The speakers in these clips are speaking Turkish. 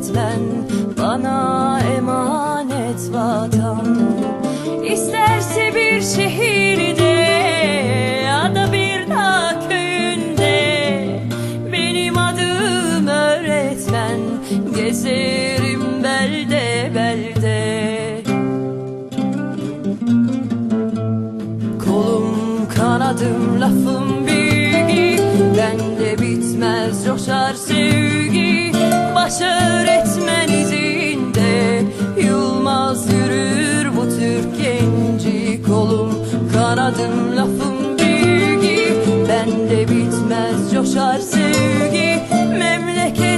öğretmen Bana emanet vatan. İsterse bir şehirde Ya da bir dağ köyünde Benim adım öğretmen Gezerim belde belde. Kolum kanadım lafım bilgi Bende bitmez coşar sevgi. Baş öğretmen izinde Yılmaz yürür bu Türk genci Kolum kanadım lafım bilgi Bende bitmez coşar sevgi. Memleket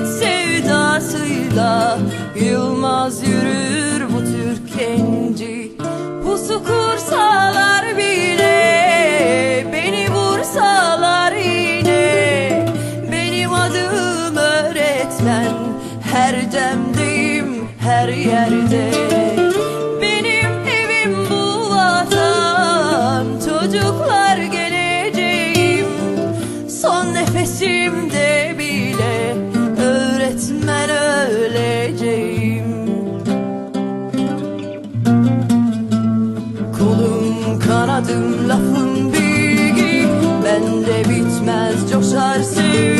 Her demdeyim her yerde. Benim evim bu vatan Çocuklar geleceğim. Son nefesimde bile Öğretmen öleceğim. Kolum kanadım lafım bilgi Bende bitmez coşar sevgi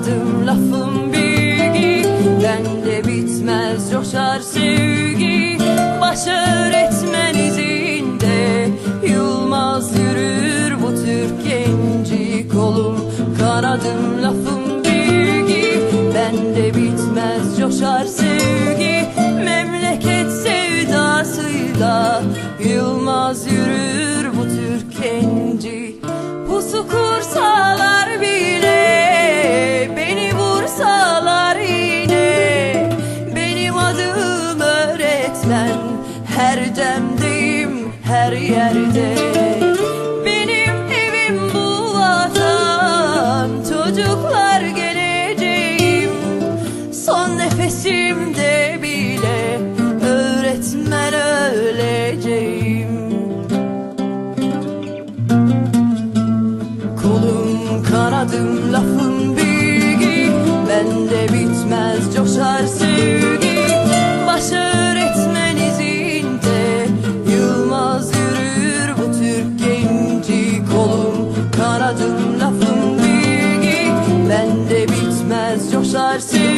Kanadım lafım bilgi. Bende bitmez coşar sevgi. Baş öğretmen izinde Yılmaz yürür bu Türk genci Kolum. Kanadım lafım sesler Her demdeyim her yerde. Benim evim bu vatan. Çocuklar geleceğim. Son nefesimde bile Öğretmen öleceğim. Kolum kanadım lafım see